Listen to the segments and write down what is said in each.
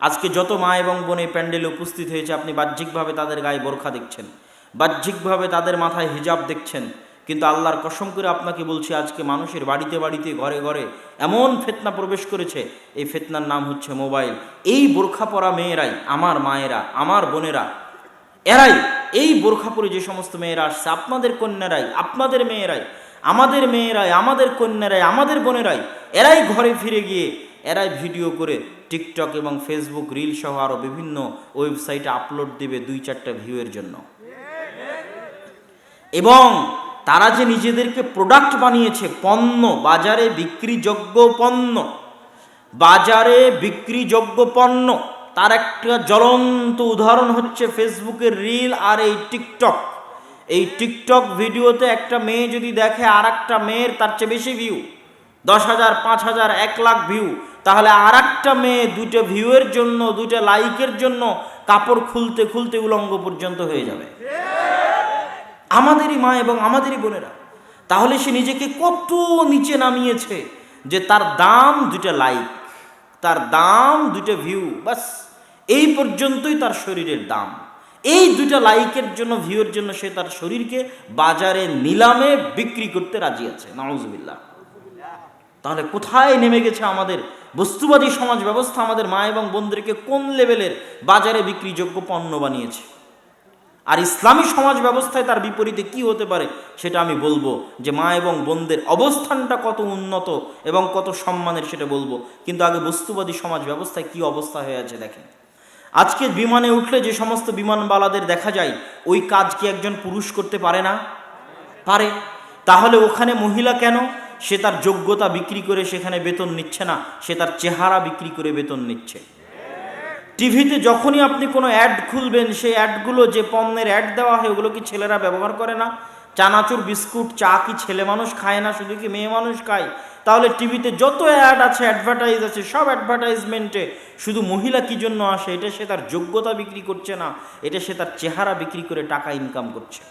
আজকে যত মা এবং বোন প্যান্ডেলে উপস্থিত হয়েছে, আপনি বাহ্যিকভাবে তাদের গায়ে বোরখা দেখছেন। বাহ্যিকভাবে তাদের মাথায় হিজাব দেখছেন। কিন্তু আল্লাহর কসম করে আপনাকে বলছি, আজকে মানুষের বাড়িতে বাড়িতে, ঘরে ঘরে এমন ফেতনা প্রবেশ করেছে, এই ফেতনার নাম হচ্ছে মোবাইল। এই বোরখা পরা মেয়েরাই, আমার মায়েরা, আমার বোনেরা, এরাই এই বোরখা পরে যে সমস্ত মেয়েরা আসছে, আপনাদের কন্যারাই, আপনাদের মেয়েরাই, আমাদের মেয়েরাই, আমাদের কন্যারাই, আমাদের বোনেরাই, এরাই ঘরে ফিরে গিয়ে, এরাই ভিডিও করে টিকটক এবং ফেসবুক রিল সহ আরও বিভিন্ন ওয়েবসাইটে আপলোড দেবে দুই চারটা ভিউয়ের জন্য। এবং তারা যে নিজেদেরকে প্রোডাক্ট বানিয়েছে, পণ্য, বাজারে বিক্রিযোগ্য পণ্য, বাজারে বিক্রিযোগ্য পণ্য, তার একটা জ্বলন্ত উদাহরণ হচ্ছে ফেসবুকের রিল আর এই টিকটক। এই টিকটক ভিডিওতে একটা মেয়ে যদি দেখে আর একটা মেয়ের তার চেয়ে বেশি ভিউ দশ হাজার, পাঁচ হাজার, এক লাখ ভিউ তাহলে আর একটা মেয়ে দুটো ভিউয়ের জন্য দুটো লাইকের জন্য কাপড় খুলতে খুলতে উলঙ্গ পর্যন্ত হয়ে যাবে। আমাদেরই মা এবং আমাদেরই বোনেরা, তাহলে সে নিজেকে কত নিচে নামিয়েছে যে তার দাম দুটো লাইক তার দাম দুটো ভিউ বাস এই পর্যন্তই তার শরীরের দাম। এই দুটা লাইকের জন্য ভিউয়ের জন্য সে তার শরীরকে বাজারে নিলামে বিক্রি করতে রাজি আছে। নওয়াজবিল্লাহ তাহলে কোথায় নেমে গেছে আমাদের বস্তুবাদী সমাজ ব্যবস্থা আমাদের মা এবং বোনদেরকে কোন লেভেলের বাজারে বিক্রিযোগ্য পণ্য বানিয়েছে? আর ইসলামী সমাজ ব্যবস্থায় তার বিপরীতে কি হতে পারে সেটা আমি বলব যে মা এবং বোনদের অবস্থানটা কত উন্নত এবং কত সম্মানের সেটা বলব। কিন্তু আগে বস্তুবাদী সমাজ ব্যবস্থায় কি অবস্থা হয়ে আছে দেখেন। আজকে বিমানে উঠলে যে সমস্ত বিমানবালাদের দেখা যায়, ওই কাজ কি একজন পুরুষ করতে পারে না? পারে। তাহলে ওখানে মহিলা কেন? সে তার যোগ্যতা বিক্রি করে সেখানে বেতন নিচ্ছে না, সে তার চেহারা বিক্রি করে বেতন নিচ্ছে। টিভিতে যখনই আপনি কোনো অ্যাড খুলবেন, সেই অ্যাডগুলো যে পণ্যের অ্যাড দেওয়া হয়, ওগুলো কি ছেলেরা ব্যবহার করে না? চানাচুর, বিস্কুট, চা কি ছেলে মানুষ খায় না, শুধু কি মেয়ে মানুষ খায়? তাহলে টিভিতে যত অ্যাড আছে অ্যাডভার্টাইজ আছে, সব অ্যাডভার্টাইজমেন্টে শুধু মহিলা কী জন্য আসে? এটা সে তার যোগ্যতা বিক্রি করছে না, এটা সে তার চেহারা বিক্রি করে টাকা ইনকাম করছে।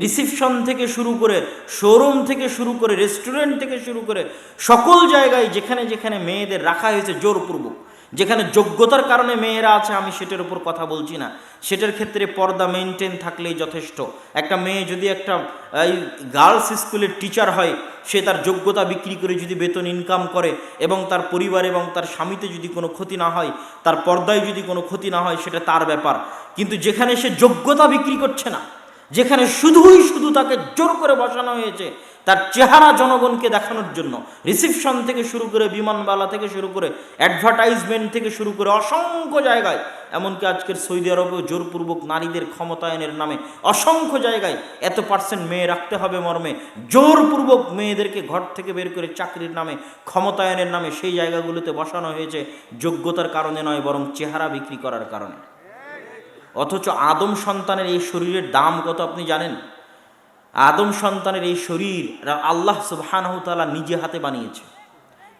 রিসিপশন থেকে শুরু করে শোরুম থেকে শুরু করে রেস্টুরেন্ট থেকে শুরু করে সকল জায়গায় যেখানে যেখানে মেয়েদের রাখা হয়েছে জোরপূর্বক, যেখানে যোগ্যতার কারণে মেয়েরা আছে, আমি সেটার উপর কথা বলছি না। সেটার ক্ষেত্রে পর্দা মেনটেন থাকলেই যথেষ্ট। একটা মেয়ে যদি একটা, এই গার্লস স্কুলের টিচার হয়, সে তার যোগ্যতা বিক্রি করে যদি বেতন ইনকাম করে এবং তার পরিবার এবং তার স্বামীতে যদি কোনো ক্ষতি না হয়, তার পর্দায় যদি কোনো ক্ষতি না হয়, সেটা তার ব্যাপার। কিন্তু যেখানে সে যোগ্যতা বিক্রি করছে না যেখানে শুধুই শুধু তাকে জোর করে বসানো হয়েছে, তার চেহারা জনগণকে দেখানোর জন্য। রিসিপশন থেকে শুরু করে বিমানবালা থেকে শুরু করে অ্যাডভার্টাইজমেন্ট থেকে শুরু করে অসংখ্য জায়গায়, এমনকি আজকের সৌদি আরবেও জোরপূর্বক নারীদের ক্ষমতায়নের নামে অসংখ্য জায়গায় এত পার্সেন্ট মেয়ে রাখতে হবে মর্মে। জোরপূর্বক মেয়েদেরকে ঘর থেকে বের করে চাকরির নামে, ক্ষমতায়নের নামে সেই জায়গাগুলোতে বসানো হয়েছে, যোগ্যতার কারণে নয়, বরং চেহারা বিক্রি করার কারণে। অথচ আদম সন্তানের এই শরীরের দাম কত আপনি জানেন? আদম সন্তানের এই শরীর আল্লাহ সুবাহানহতালা নিজে হাতে বানিয়েছে।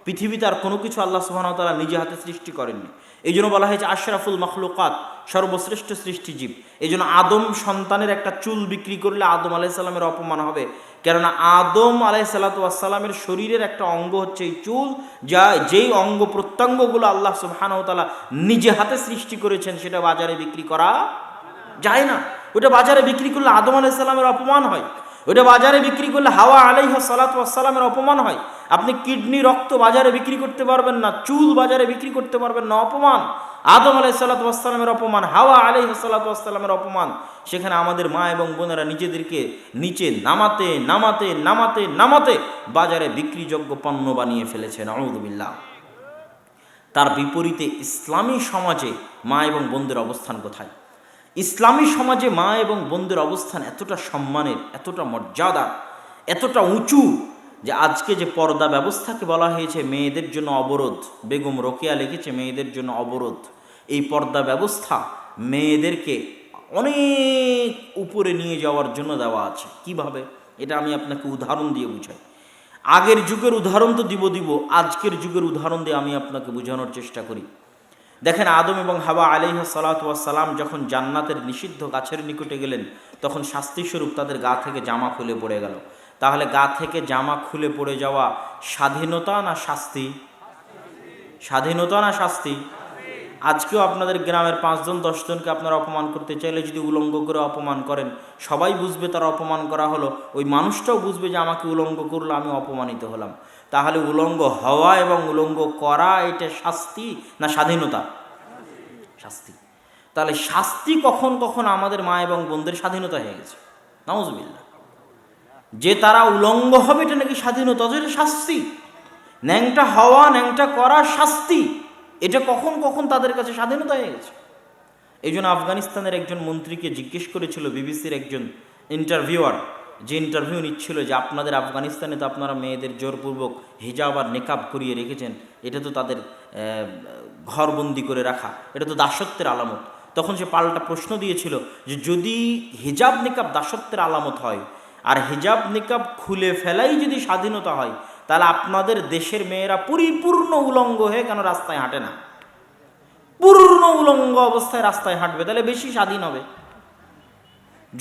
পৃথিবীতে আর কোনো কিছু আল্লাহ সুবাহানতালা নিজে হাতে সৃষ্টি করেননি। এই জন্য বলা হয়েছে আশরাফুল মখলুকাত সর্বশ্রেষ্ঠ সৃষ্টিজীব এই জন্য আদম সন্তানের একটা চুল বিক্রি করলে আদম আলাইসাল্লামের অপমান হবে। কেননা আদম আলাই সাল্লাতামের শরীরের একটা অঙ্গ হচ্ছে এই চুল, যা যেই অঙ্গ প্রত্যঙ্গগুলো আল্লাহ সুবাহানতালা নিজে হাতে সৃষ্টি করেছেন, সেটা বাজারে বিক্রি করা যায় না। ওটা বাজারে বিক্রি করলে আদম আলাইসাল্লামের অপমান হয়। ওটা বাজারে বিক্রি করলে হাওয়া আলাইহ সালাতামের অপমান হয়। আপনি কিডনি, রক্ত বাজারে বিক্রি করতে পারবেন না, চুল বাজারে বিক্রি করতে পারবেন না, অপমান। আদম আলাই সাল্লাতামের অপমান, হাওয়া আলাই সাল্লাতামের অপমান। সেখানে আমাদের মা এবং বোনেরা নিজেদেরকে নিচে নামাতে নামাতে নামাতে নামাতে বাজারে বিক্রিযোগ্য পণ্য বানিয়ে ফেলেছে নওদুবিল্লাহ তার বিপরীতে ইসলামী সমাজে মা এবং বোনদের অবস্থান কোথায়? ইসলামী সমাজে মা এবং বোনদের অবস্থান এতটা সম্মানের, এতটা মর্যাদা, এতটা উঁচু যে আজকে যে পর্দা ব্যবস্থাকে বলা হয়েছে, মেয়েদের জন্য অবরোধ, বেগম রোকেয়া লিখেছে, মেয়েদের জন্য অবরোধ। এই পর্দা ব্যবস্থা মেয়েদেরকে অনেক উপরে নিয়ে যাওয়ার জন্য দেওয়া আছে। কীভাবে? এটা আমি আপনাকে উদাহরণ দিয়ে বুঝাই। আগের যুগের উদাহরণ তো দিব দিব, আজকের যুগের উদাহরণ দিয়ে আমি আপনাকে বোঝানোর চেষ্টা করি। দেখেন আদম এবং হাবা আলিহ সালাতাম যখন জান্নাতের নিষিদ্ধ গাছের নিকটে গেলেন, তখন শাস্তিস্বরূপ তাদের গা থেকে জামা খুলে পড়ে গেল। তাহলে গা থেকে জামা খুলে পড়ে যাওয়া স্বাধীনতা না শাস্তি? স্বাধীনতা না শাস্তি? আজকেও আপনাদের গ্রামের পাঁচজন, দশজনকে আপনারা অপমান করতে চাইলে যদি উলঙ্গ করে অপমান করেন, সবাই বুঝবে তারা অপমান করা হলো। ওই মানুষটাও বুঝবে যে আমাকে উলঙ্গ করল, আমি অপমানিত হলাম। তাহলে উলঙ্গ হওয়া এবং উলঙ্গ করা এটা শাস্তি না স্বাধীনতা? শাস্তি। তাহলে শাস্তি কখন কখন আমাদের মা এবং বোনদের স্বাধীনতা হয়ে গেছে? নাউজবিল্লা যে তারা উলঙ্গ হবে এটা নাকি স্বাধীনতা? এটা শাস্তি। ন্যাংটা হওয়া, ন্যাংটা করা শাস্তি। এটা কখন কখন তাদের কাছে স্বাধীনতা হয়ে গেছে? এই আফগানিস্তানের একজন মন্ত্রীকে জিজ্ঞেস করেছিল বিবিসির একজন ইন্টারভিউয়ার যে ইন্টারভিউ নিচ্ছিল যে আপনাদের আফগানিস্তানে তো আপনারা মেয়েদের জোরপূর্বক হিজাব আর নেকাব করিয়ে রেখেছেন, এটা তো তাদের ঘরবন্দি করে রাখা, এটা তো দাসত্বের আলামত। তখন সে পাল্টা প্রশ্ন দিয়েছিল যে যদি হিজাব নিকাব দাসত্বের আলামত হয়, আর হিজাব নিকাব খুলে ফেলাই যদি স্বাধীনতা হয়, তাহলে আপনাদের দেশের মেয়েরা পরিপূর্ণ উলঙ্গ হয়ে কেন রাস্তায় হাঁটে না? পূর্ণ উলঙ্গ অবস্থায় রাস্তায় হাঁটবে, তাহলে বেশি স্বাধীন হবে।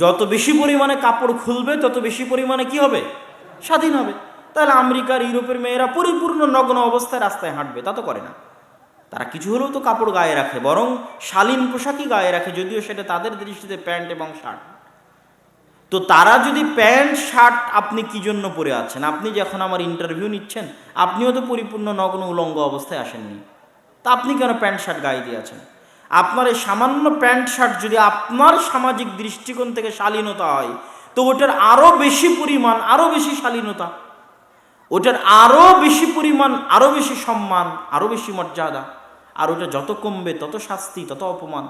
যত বেশি পরিমাণে কাপড় খুলবে, তত বেশি পরিমাণে কি হবে? স্বাধীন হবে। তাহলে আমেরিকার, ইউরোপের মেয়েরা পরিপূর্ণ নগ্ন অবস্থায় রাস্তায় হাঁটবে, তা তো করে না। তারা কিছু হলেও তো কাপড় গায়ে রাখে, বরং শালীন পোশাকই গায়ে রাখে, যদিও সেটা তাদের দৃষ্টিতে প্যান্ট এবং শার্ট। তো তারা যদি প্যান্ট, শার্ট আপনি কি জন্য পরে আছেন? আপনি যখন আমার ইন্টারভিউ নিচ্ছেন, আপনিও তো পরিপূর্ণ নগ্ন, উলঙ্গ অবস্থায় আসেননি। তা আপনি কেন প্যান্ট, শার্ট গায়ে দিয়ে আছেন? আপনার এই সামান্য প্যান্ট শার্ট যদি আপনার সামাজিক দৃষ্টিকোণ থেকে শালীনতা হয়, তো ওটার আরও বেশি পরিমাণ আরও বেশি শালীনতা। ওটার আরও বেশি পরিমাণ আরও বেশি সম্মান আরও বেশি মর্যাদা। আর ওটা যত কমবে, তত শাস্তি, তত অপমান।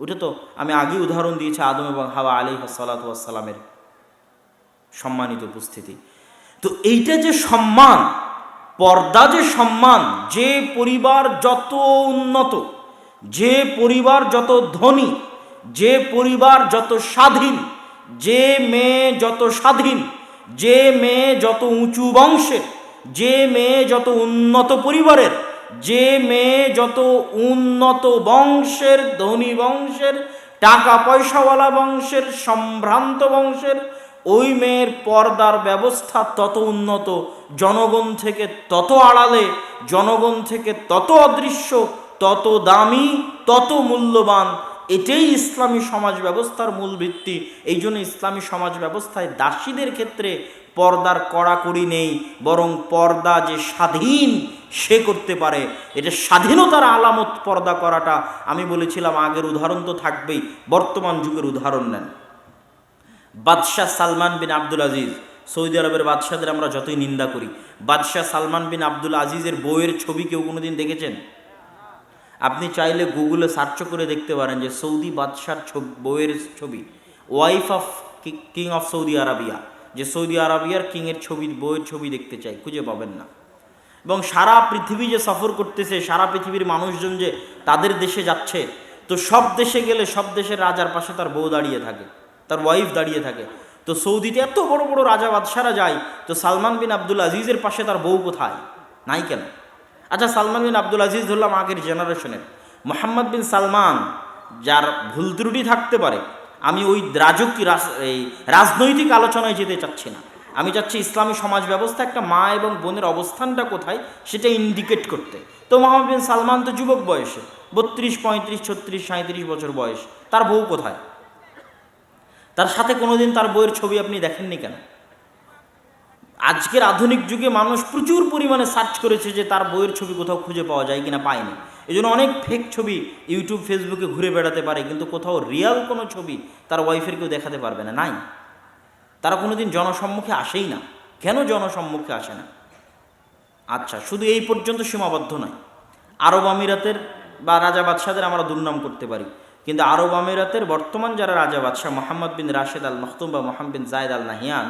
ওটা তো আমি আগে উদাহরণ দিয়েছি আদম এবং হাওয়া আলী সালাতামের সম্মানিত উপস্থিতি। তো এইটা যে সম্মান, পর্দা যে সম্মান, যে পরিবার যত উন্নত যে পরিবার যত ধনী, যে পরিবার যত স্বাধীন, যে মেয়ে যত স্বাধীন, যে মেয়ে যত উঁচু বংশের, যে মেয়ে যত উন্নত পরিবারের, যে মেয়ে যত উন্নত বংশের, ধনী বংশের টাকা পয়সাওয়ালা বংশের, সম্ভ্রান্ত বংশের, ওই মেয়ের পর্দার ব্যবস্থা তত উন্নত, জনগণ থেকে তত আড়ালে, জনগণ থেকে তত অদৃশ্য তত দামি, তত মূল্যবান। এটাই ইসলামী সমাজ ব্যবস্থার মূল ভিত্তি। এই জন্য ইসলামী সমাজ ব্যবস্থায় দাসীদের ক্ষেত্রে পর্দার কড়াকড়ি নেই, বরং পর্দা যে স্বাধীন, সে করতে পারে। এটা স্বাধীনতার আলামত পর্দা করাটা। আমি বলেছিলাম, আগের উদাহরণ তো থাকবেই। বর্তমান যুগের উদাহরণ নেন। বাদশাহ Salman bin Abdul Aziz. Saudi আরবের বাদশাদের আমরা যতই নিন্দা করি। বাদশাহ সালমান বিন আব্দুল আজিজের বইয়ের ছবি কেউ কোনোদিন দেখেছেন? আপনি চাইলে গুগলে সার্চ করে দেখতে পারেন যে সৌদি বাদশার ছবি, বইয়ের ছবি। Wife of king of Saudi Arabia. যে সৌদি আরাবিয়ার কিংয়ের ছবি, বইয়ের ছবি দেখতে চাই, খুঁজে পাবেন না। এবং সারা পৃথিবী যে সফর করতেছে, সারা পৃথিবীর মানুষজন যে তাদের দেশে যাচ্ছে, তো সব দেশে গেলে সব দেশের রাজার পাশে তার বউ দাঁড়িয়ে থাকে, তার ওয়াইফ দাঁড়িয়ে থাকে। তো সৌদিতে এত বড় বড় রাজা বাদশারা যায়, তো সালমান বিন আব্দুল আজিজের পাশে তার বউ কোথায়? নাই কেন? আচ্ছা সালমান বিন আব্দুল আজিজ ধরলাম আগের জেনারেশনের মোহাম্মদ বিন সালমান, যার ভুল ত্রুটি থাকতে পারে, আমি ওই রাজকীয় রাস- এই রাজনৈতিক আলোচনায় যেতে চাচ্ছি না। আমি চাচ্ছি ইসলামী সমাজ ব্যবস্থা, একটা মা এবং বোনের অবস্থানটা কোথায়, সেটা ইন্ডিকেট করতে। তো মোহাম্মদ বিন সালমান তো যুবক বয়সে, বত্রিশ, পঁয়ত্রিশ, ছত্রিশ সাঁত্রিশ বছর বয়স। তার বউ কোথায়? তার সাথে কোনোদিন তার বইয়ের ছবি আপনি দেখেননি কেন? আজকের আধুনিক যুগে মানুষ প্রচুর পরিমাণে সার্চ করেছে যে তার বইয়ের ছবি কোথাও খুঁজে পাওয়া যায় কিনা পায়নি। এই জন্য অনেক ফেক ছবি ইউটিউব ফেসবুকে ঘুরে বেড়াতে পারে, কিন্তু কোথাও রিয়াল কোনো ছবি তার ওয়াইফের কেউ দেখাতে পারবে না, নাই। তারা কোনোদিন জনসম্মুখে আসেই না। কেন জনসম্মুখে আসে না? আচ্ছা শুধু এই পর্যন্ত সীমাবদ্ধ নয়। আরব আমিরাতের বা রাজা বাদশাদের আমরা দুর্নাম করতে পারি। কিন্তু আরব আমিরাতের বর্তমান যারা রাজা বাদশাহ, মোহাম্মদ বিন রাশেদ আল মখতুম বা মোহাম্মদ বিন জায়দ আল নাহিয়ান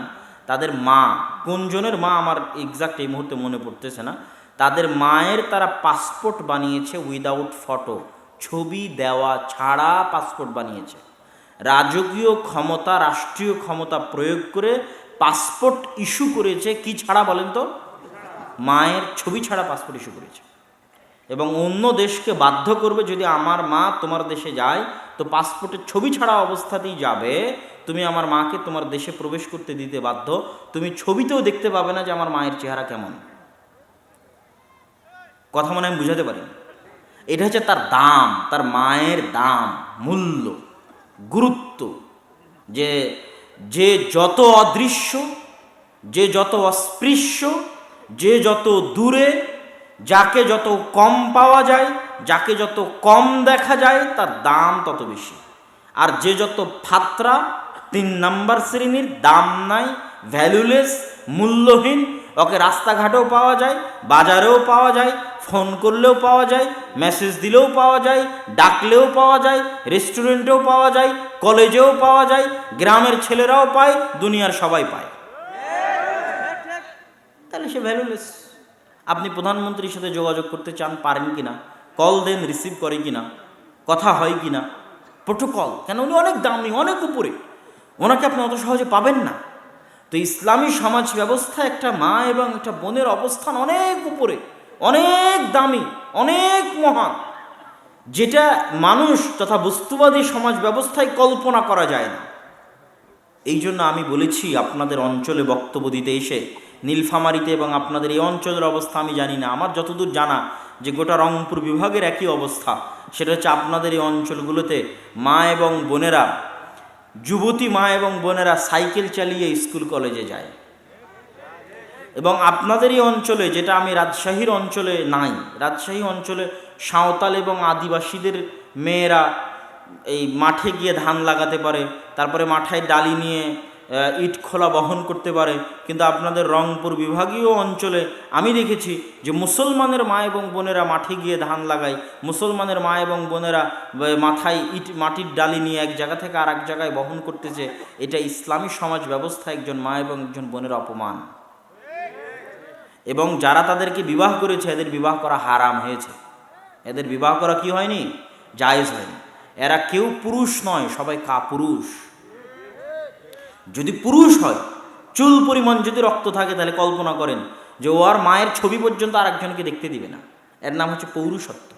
তাদের মা, কোনজনের মা আমার এক্সাক্ট এই মুহূর্তে মনে পড়তেছে না, তাদের মায়ের তারা পাসপোর্ট বানিয়েছে উইদাউট ফটো ছবি দেওয়া ছাড়া পাসপোর্ট বানিয়েছে। রাজকীয় ক্ষমতা, রাষ্ট্রীয় ক্ষমতা প্রয়োগ করে পাসপোর্ট ইস্যু করেছে, কি ছাড়া বলেন তো? মায়ের ছবি ছাড়া পাসপোর্ট ইস্যু করেছে। এবং অন্য দেশকে বাধ্য করবে যদি আমার মা তোমার দেশে যায়, তো পাসপোর্টের ছবি ছাড়া অবস্থাতেই যাবে। তুমি আমার মাকে তোমার দেশে প্রবেশ করতে দিতে বাধ্য। তুমি ছবিতেও দেখতে পাবে না যে আমার মায়ের চেহারা কেমন। কথা মনে আমি বুঝাতে পারি? এটা হচ্ছে তার দাম, তার মায়ের দাম, মূল্য, গুরুত্ব। যে যে যত অদৃশ্য, যে যত অস্পৃশ্য, যে যত দূরে যাকে যত কম পাওয়া যায়, যাকে যত কম দেখা যায়, তার দাম তত বেশি। আর যে যত ফাত্রা, তিন নাম্বার শ্রেণির, দাম নাই ভ্যালুলেস মূল্যহীন, ওকে রাস্তাঘাটেও পাওয়া যায়, বাজারেও পাওয়া যায় ফোন করলেও পাওয়া যায় মেসেজ দিলেও পাওয়া যায়, ডাকলেও পাওয়া যায় রেস্টুরেন্টেও পাওয়া যায়, কলেজেও পাওয়া যায়, গ্রামের ছেলেরাও পায়, দুনিয়ার সবাই পায়। তাহলে সে ভ্যালুলেস আপনি প্রধানমন্ত্রীর সাথে যোগাযোগ করতে চান, পারেন কি না কল দেন রিসিভ করে কি না কথা হয় কি না প্রোটোকল কেন? উনি অনেক দামি, অনেক উপরে। ওনাকে আপনি অত সহজে পাবেন না। তো ইসলামী সমাজ ব্যবস্থা একটা মা এবং একটা বোনের অবস্থান অনেক উপরে, অনেক দামি, অনেক মহান। যেটা মানুষ তথা বস্তুবাদী সমাজ ব্যবস্থায় কল্পনা করা যায় না। এই জন্য আমি বলেছি, আপনাদের অঞ্চলে বক্তব্য দিতে এসে নীলফামারিতে এবং আপনাদের এই অঞ্চলের অবস্থা আমি জানি না। আমার যতদূর জানা যে গোটা রংপুর বিভাগের একই অবস্থা। সেটা হচ্ছে আপনাদের এই অঞ্চলগুলোতে মা এবং বোনেরা, যুবতী মা এবং বোনেরা সাইকেল চালিয়ে স্কুল কলেজে যায়। এবং আপনাদের এই অঞ্চলে, যেটা আমি রাজশাহীর অঞ্চলে নাই, রাজশাহী অঞ্চলে সাঁওতাল এবং আদিবাসীদের মেয়েরা এই মাঠে গিয়ে ধান লাগাতে পারে, তারপরে মাঠায় ডালি নিয়ে ইট খোলা বহন করতে পারে। কিন্তু আপনাদের রংপুর বিভাগীয় অঞ্চলে আমি দেখেছি যে মুসলমানের মা এবং বোনেরা মাঠে গিয়ে ধান লাগায়। মুসলমানের মা এবং বোনেরা মাথায় ইট, মাটির ডালি নিয়ে এক জায়গা থেকে আর এক জায়গায় বহন করতেছে। এটা ইসলামী সমাজ ব্যবস্থা একজন মা এবং একজন বোনের অপমান। এবং যারা তাদেরকে বিবাহ করেছে, এদের বিবাহ করা হারাম হয়েছে। এদের বিবাহ করা কি হয়নি? জায়েজ হয়নি। এরা কেউ পুরুষ নয়, সবাই কাপুরুষ। যদি পুরুষ হয়, চুল পরিমাণ যদি রক্ত থাকে, তাহলে কল্পনা করেন যে ও আর মায়ের ছবি পর্যন্ত আর একজনকে দেখতে দিবে না। এর নাম হচ্ছে পৌরুষত্ব।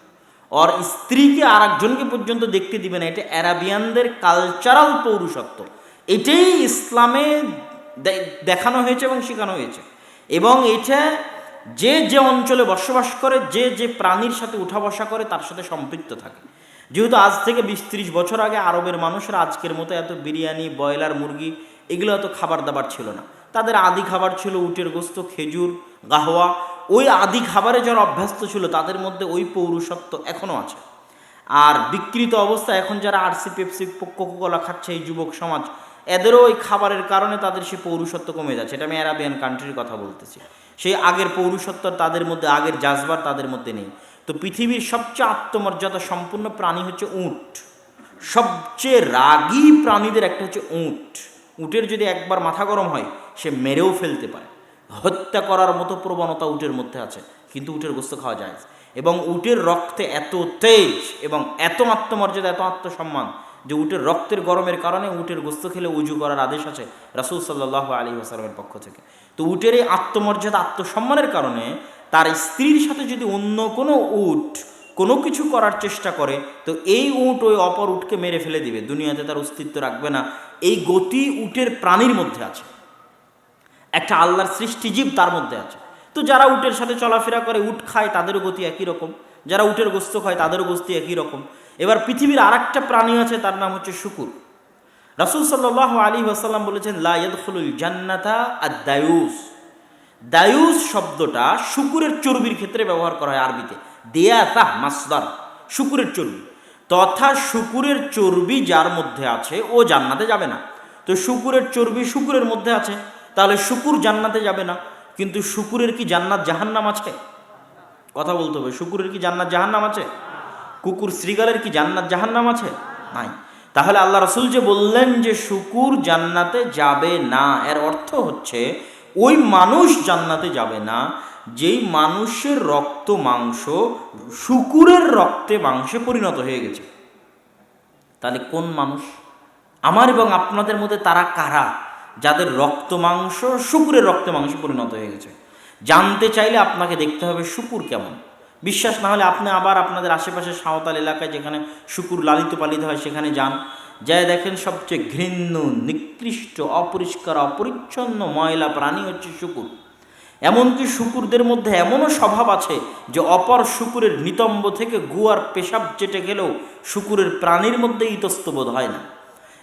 ওর স্ত্রীকে আর একজনকে পর্যন্ত দেখতে দিবে না, এটা অ্যারাবিয়ানদের কালচারাল পৌরুষত্ব। এটাই ইসলামে দেখানো হয়েছে এবং শেখানো হয়েছে। এবং এটা যে যে অঞ্চলে বসবাস করে, যে যে প্রাণীর সাথে উঠা বসা করে, তার সাথে সম্পৃক্ত থাকে। যেহেতু আজ থেকে বিশ ত্রিশ বছর আগে আরবের মানুষেরা আজকের মতো এত বিরিয়ানি, ব্রয়লার, মুরগি এগুলো এত খাবার দাবার ছিল না। তাদের আদি খাবার ছিল উটের গোস্ত, খেজুর, গাহওয়া। ওই আদি খাবারে যারা অভ্যস্ত ছিল, তাদের মধ্যে ওই পৌরুষত্ব এখনও আছে। আর বিকৃত অবস্থা এখন যারা আরসি পেপসি কোকোকোলা খাচ্ছে এই যুবক সমাজ, এদেরও ওই খাবারের কারণে তাদের সে পৌরুষত্ব কমে যাচ্ছে। এটা আমি অ্যারাবিয়ান কান্ট্রির কথা বলতেছি। সেই আগের পৌরুষত্ব তাদের মধ্যে, আগের জাজবার তাদের মধ্যে নেই। তো পৃথিবীর সবচেয়ে আত্মমর্যাদা সম্পূর্ণ প্রাণী হচ্ছে উট। সবচেয়ে রাগী প্রাণীদের একটা হচ্ছে উট। উটের যদি একবার মাথা গরম হয়, সে মেরেও ফেলতে পারে। হত্যা করার মতো প্রবণতা উটের মধ্যে আছে, কিন্তু উটের গোস্ত খাওয়া যায়। এবং উটের রক্তে এত তেজ এবং এত আত্মমর্যাদা, এত আত্মসম্মান যে উটের রক্তের গরমের কারণে উটের গোস্ত খেলে উজু করার আদেশ আছে রাসুল সাল্লাহ আলী আসালামের পক্ষ থেকে। তো উটের এই আত্মমর্যাদা, আত্মসম্মানের কারণে তার স্ত্রীর সাথে যদি অন্য কোনো উট কোনো কিছু করার চেষ্টা করে, তো এই উট ওই অপর উটকে মেরে ফেলে দিবে। দুনিয়াতে তার অস্তিত্ব রাখবে না। এই গতি উটের প্রাণীর মধ্যে আছে। একটা আল্লাহর সৃষ্টিজীব তার মধ্যে আছে। তো যারা উটের সাথে চলাফেরা করে, উট খায়, তাদেরও গতি একই রকম। যারা উটের গোস্ত খায়, তাদেরও গতি একই রকম। এবার পৃথিবীর আর একটা প্রাণী আছে, তার নাম হচ্ছে শুকুর। রাসুল সাল্লাহ আলী ওয়াসাল্লাম বলেছেন লাইদুল জান্নাতা আর দায়ুস দায়ুস শব্দটা শুকুরের চর্বির ক্ষেত্রে ব্যবহার করা হয় আরবিতে। দেয়াতা মাসদার, শুকুরের চর্বি। তথা শুকুরের চর্বি যার মধ্যে আছে, ও জান্নাতে যাবে না। তো শুকুরের চর্বি শুকুরের মধ্যে আছে, তাহলে শুকুর জান্নাতে যাবে না। কিন্তু শুকুরের কি জান্নাত জাহান্নাম আছে? কথা বলতে হবে, শুকুরের কি জান্নাত জাহান্নাম আছে? কুকুর শ্রীগালের কি জান্নাত জাহান্নাম আছে? নাই। তাহলে আল্লাহ রসুল যে বললেন যে শুকুর জান্নাতে যাবে না, এর অর্থ হচ্ছে ওই মানুষ জান্নাতে যাবে না যেই মানুষের রক্ত মাংস, শুকুরের রক্তে মাংসে পরিণত হয়ে গেছে। তাহলে কোন মানুষ? আমার এবং আপনাদের মধ্যে তারা কারা? যাদের রক্ত মাংস, শুকুরের রক্তে মাংস পরিণত হয়ে গেছে। জানতে চাইলে আপনাকে দেখতে হবে শুকুর কেমন। বিশ্বাস না হলে আপনি আবার আপনাদের আশেপাশে সাঁওতাল এলাকায় যেখানে শুকুর লালিত পালিত হয় সেখানে যান। যাই দেখেন সবচেয়ে ঘৃণ্য, নিকৃষ্ট, অপরিষ্কার, অপরিচ্ছন্ন ময়লা প্রাণী হচ্ছে শুকুর। এমনকি শুকুরদের মধ্যে এমনও স্বভাব আছে যে অপর শুকুরের নিতম্ব থেকে গুয়ার পেশাব চেটে গেলেও শুকুরের প্রাণীর মধ্যে ইতস্তবোধ হয় না।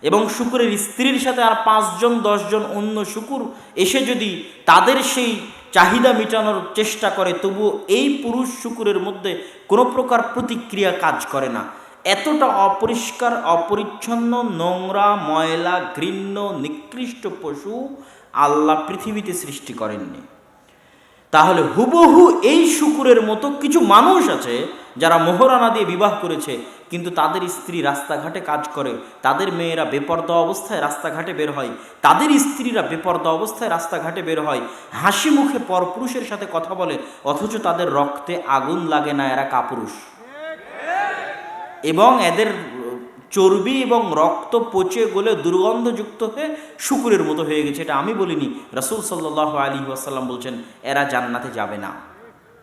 এবং শুকুরের স্ত্রীর সাথে আর পাঁচজন, দশজন অন্য শুকুর এসে যদি তাদের সেই চাহিদা মেটানোর চেষ্টা করে, তবুও এই পুরুষ শুকুরের মধ্যে কোনো প্রকার প্রতিক্রিয়া কাজ করে না। এতটা অপরিষ্কার, অপরিচ্ছন্ন, নোংরা, ময়লা, ঘৃণ্য, নিকৃষ্ট পশু আল্লাহ পৃথিবীতে সৃষ্টি করেননি। তাহলে হুবহু এই শুকুরের মতো কিছু মানুষ আছে যারা মোহরানা দিয়ে বিবাহ করেছে, কিন্তু তাদের স্ত্রী রাস্তাঘাটে কাজ করে, তাদের মেয়েরা বেপর্দা অবস্থায় রাস্তাঘাটে বের হয়, তাদের স্ত্রীরা বেপর্দা অবস্থায় রাস্তাঘাটে বের হয়, হাসি মুখে পরপুরুষের সাথে কথা বলে, অথচ তাদের রক্তে আগুন লাগে না এরা কাপুরুষ। এবং এদের চর্বি এবং রক্ত পচে গলে দুর্গন্ধযুক্ত হয়ে শুকুরের মতো হয়ে গেছে, এটা আমি বলিনি। রাসুল সাল্লাহ আলী ওয়াসাল্লাম বলছেন, এরা জান্নাতে যাবে না।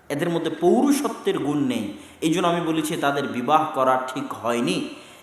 এদের মধ্যে পৌরুষত্বের গুণ নেই। এই আমি বলেছি, তাদের বিবাহ করা ঠিক হয়নি।